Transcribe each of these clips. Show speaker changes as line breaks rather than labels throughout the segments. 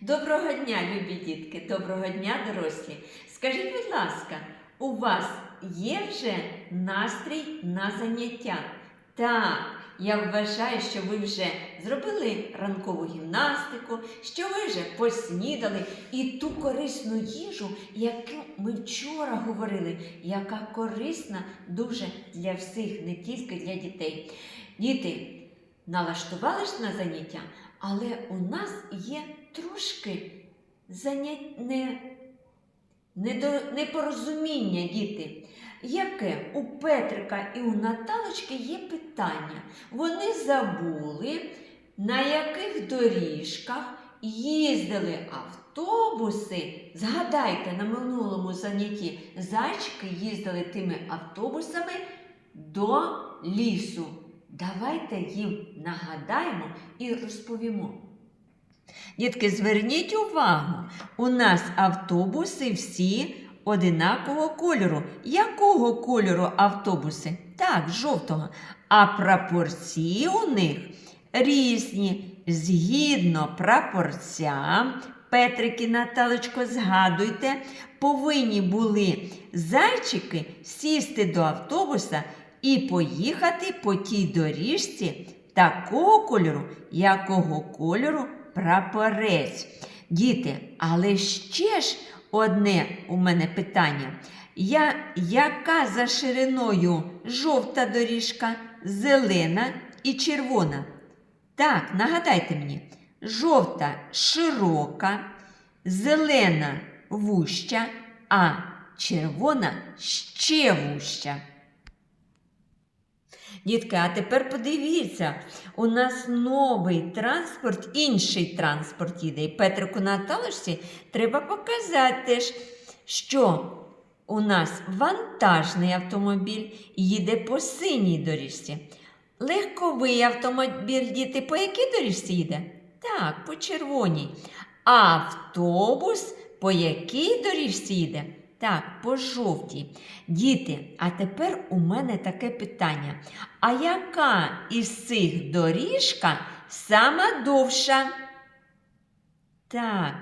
Доброго дня, любі дітки, доброго дня, дорослі. Скажіть, будь ласка, у вас є вже настрій на заняття? Так, я вважаю, що ви вже зробили ранкову гімнастику, що ви вже поснідали і ту корисну їжу, яку ми вчора говорили, яка корисна дуже для всіх, не тільки для дітей. Діти, налаштувались на заняття, але у нас є трошки занять... не... Недо... непорозуміння, діти. Яке у Петрика і у Наталочки є питання? Вони забули, на яких доріжках їздили автобуси. Згадайте, на минулому занятті зайчики їздили тими автобусами до лісу. Давайте їм нагадаємо і розповімо. Дітки, зверніть увагу, у нас автобуси всі одинакового кольору. Якого кольору автобуси? Так, жовтого. А прапорці у них різні. Згідно прапорцям, Петрик і Наталочко, згадуйте, повинні були зайчики сісти до автобуса і поїхати по тій доріжці такого кольору, якого кольору прапорець. Діти, але ще ж одне у мене питання. Я, яка за шириною жовта доріжка, зелена і червона? Так, нагадайте мені, жовта широка, зелена вуща, а червона ще вуща. Дітки, а тепер подивіться, у нас новий транспорт, інший транспорт їде. І Петрику Наталочці треба показати що у нас вантажний автомобіль їде по синій доріжці. Легковий автомобіль, діти, по якій доріжці їде? Так, по червоній. Автобус по якій доріжці їде? Так, по жовтій. Діти, а тепер у мене таке питання. А яка із цих доріжка сама довша? Так,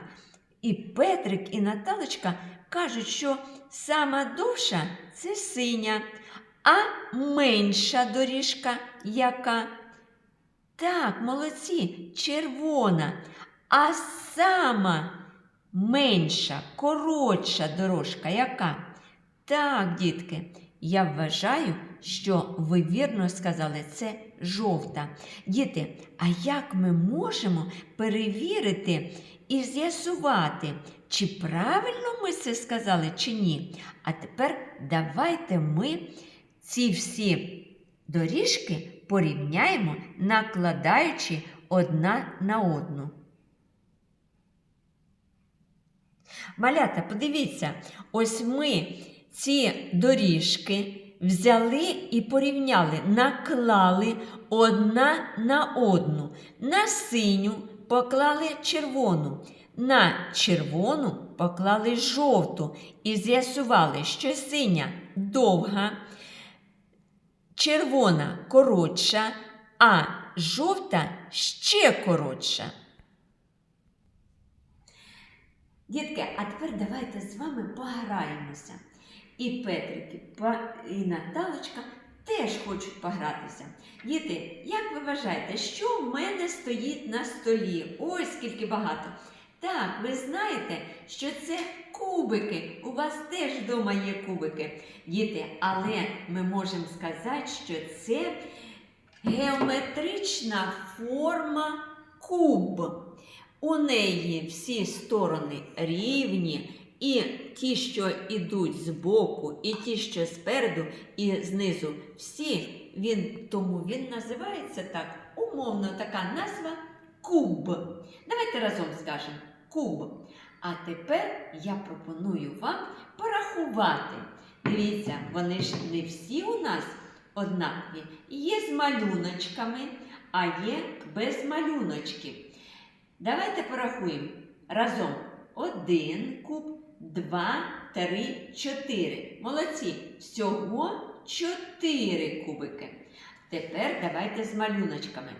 і Петрик, і Наталочка кажуть, що сама довша це синя, а менша доріжка яка? Так, молодці, червона. А сама менша, коротша дорожка яка? Так, дітки, я вважаю, що ви вірно сказали, це жовта. Діти, а як ми можемо перевірити і з'ясувати, чи правильно ми це сказали, чи ні? А тепер давайте ми ці всі доріжки порівняємо, накладаючи одна на одну. Малята, подивіться, ось ми ці доріжки взяли і порівняли, наклали одна на одну. На синю поклали червону, на червону поклали жовту і з'ясували, що синя довга, червона коротша, а жовта ще коротша. Дітки, а тепер давайте з вами пограємося. І Петрик, і Наталочка теж хочуть погратися. Діти, як ви вважаєте, що в мене стоїть на столі? Ось скільки багато. Так, ви знаєте, що це кубики. У вас теж вдома є кубики. Діти, але ми можемо сказати, що це геометрична форма куб. У неї всі сторони рівні, і ті, що йдуть збоку, і ті, що спереду, і знизу, всі він, тому він називається так, умовно така назва куб. Давайте разом скажемо куб. А тепер я пропоную вам порахувати. Дивіться, вони ж не всі у нас однакові. Є з малюночками, а є без малюночків. Давайте порахуємо разом. Один куб, два, три, чотири. Молодці. Всього чотири кубики. Тепер давайте з малюночками.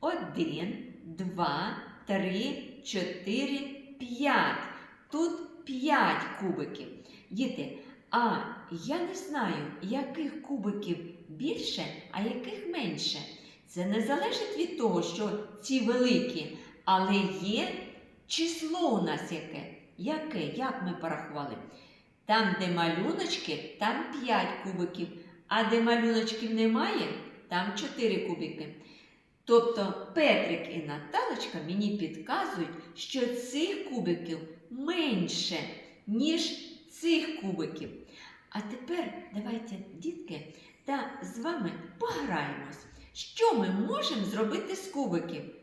Один, два, три, чотири, 5. Тут 5 кубиків. Діти, а я не знаю, яких кубиків більше, а яких менше. Це не залежить від того, що ці великі, але є число у нас яке. Яке? Як ми порахували? Там, де малюночки, там 5 кубиків, а де малюночків немає, там 4 кубики. Тобто Петрик і Наталочка мені підказують, що цих кубиків менше, ніж цих кубиків. А тепер давайте, дітки, та з вами пограємось. Що ми можемо зробити з кубиків?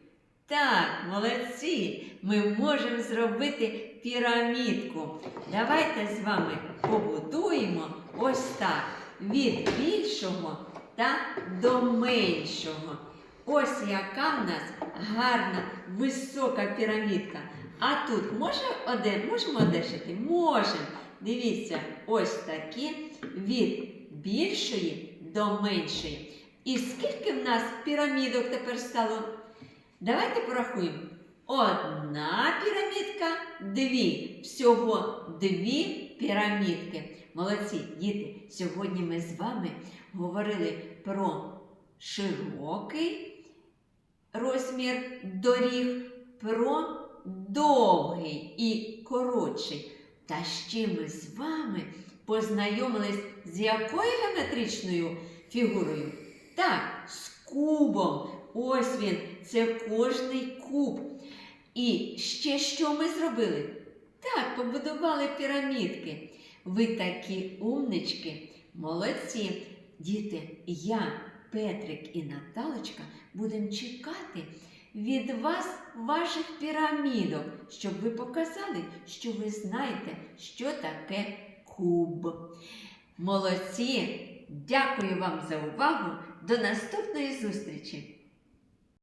Так, молодці, ми можемо зробити пірамідку. Давайте з вами побудуємо ось так від більшого та до меншого. Ось яка в нас гарна висока пірамідка. А тут може один, можемо одержати? Можемо. Дивіться, ось такі від більшої до меншої. І скільки в нас пірамідок тепер стало? Давайте порахуємо. Одна пірамідка, дві. Всього дві пірамідки. Молодці, діти, сьогодні ми з вами говорили про широкий розмір доріг, про довгий і коротший. Та ще ми з вами познайомились з якою геометричною фігурою? Так, з кубом. Ось він, це кожний куб. І ще що ми зробили? Так, побудували пірамідки. Ви такі умнички, молодці. Діти, я, Петрик і Наталочка будемо чекати від вас ваших пірамідок, щоб ви показали, що ви знаєте, що таке куб. Молодці! Дякую вам за увагу. До наступної зустрічі!